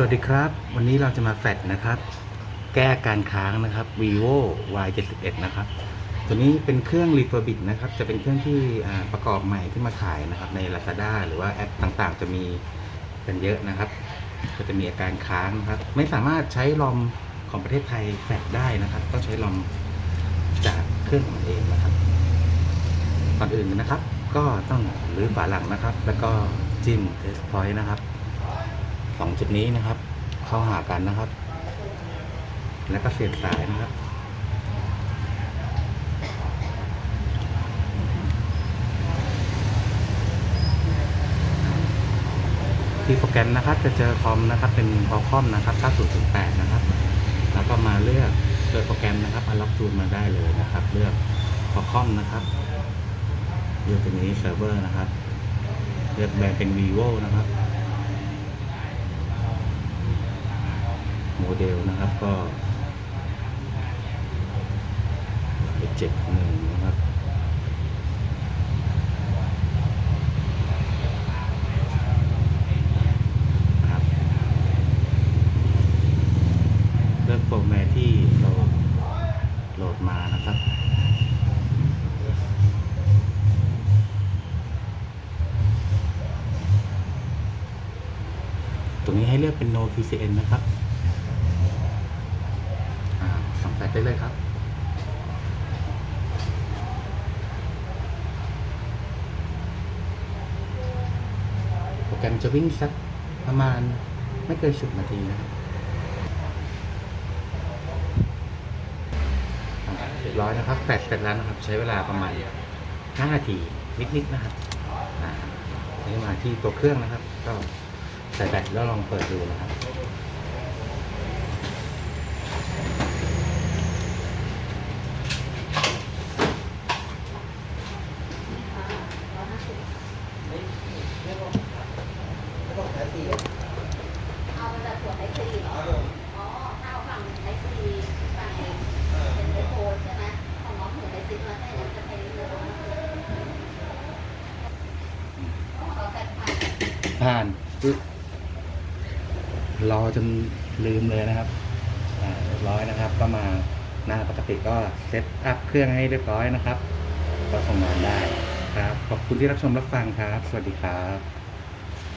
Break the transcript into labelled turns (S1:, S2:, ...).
S1: สวัสดีครับ วันนี้เราจะมาแฟดนะครับ แก้การค้างนะครับ vivo y 7 1นะครับ ตัวนี้เป็นเครื่อง refurbish นะครับ จะเป็นเครื่องที่ประกอบใหม่ที่มาขายนะครับ ใน Lazada หรือว่าแอปต่างๆ จะมีกันเยอะนะครับก็จะมีอาการค้างนะครับ ไม่สามารถใช้ลอมของประเทศไทยแฟดได้นะครับ ต้องใช้ลอมจากเครื่องของเองนะครับ ก่อนอื่นนะครับ ก็ต้องรื้อฝาหลังนะครับ แล้วก็จิ้มเทสพอยต์นะครับ จุดนี้นะครับ เข้าหากันนะครับ แล้วก็เสียบสายนะครับ ที่โปรแกรมนะครับ จะเจอคอมนะครับ เป็นคอคอมนะครับ 9008 นะครับ แล้วก็มาเลือกเจอโปรแกรมนะครับมาล็อกจูนมาได้เลยนะครับ เลือกคอคอมนะครับเลือกตัวนี้เซิร์ฟเวอร์นะครับ เลือกแบรนด์เป็น vivo นะครับ โมเดลนะครับก็เจ็ดหนึ่งนะครับครับเลือกโฟร์แมตที่เราโหลดมานะครับตรงนี้ให้เลือกเป็น no TCN นะครับาสังเกตได้เลยครับ โปรแกรมจะวิ่งสักประมาณไม่เกินสิบนาทีนะครับเรียบร้อยนะครับแฟลชเสร็จแล้วนะครับ ใช้เวลาประมาณ5นาทีนิดๆนะครับนี้มาที่ตัวเครื่องนะครับ ก็ใส่แบตแล้วลองเปิดดูนะครับ
S2: เอามาจากส่วนไอซีเหรอ อ๋อ ถ้าเอาฝั่งไอซีฝั่งเป็นไอโฟนใช่ไหมของน้องถึงไอซีมาให้เนี่ยจะเป็นเรื่องขอแฟนผ่าน
S1: ผ่านรอจนลืมเลยนะครับเรียบร้อยนะครับ ก็มาหน้าปกติก็เซตอัพเครื่องให้เรียบร้อยนะครับ ก็ส่งงานได้ครับ ขอบคุณที่รับชมรับฟังครับ สวัสดีครับ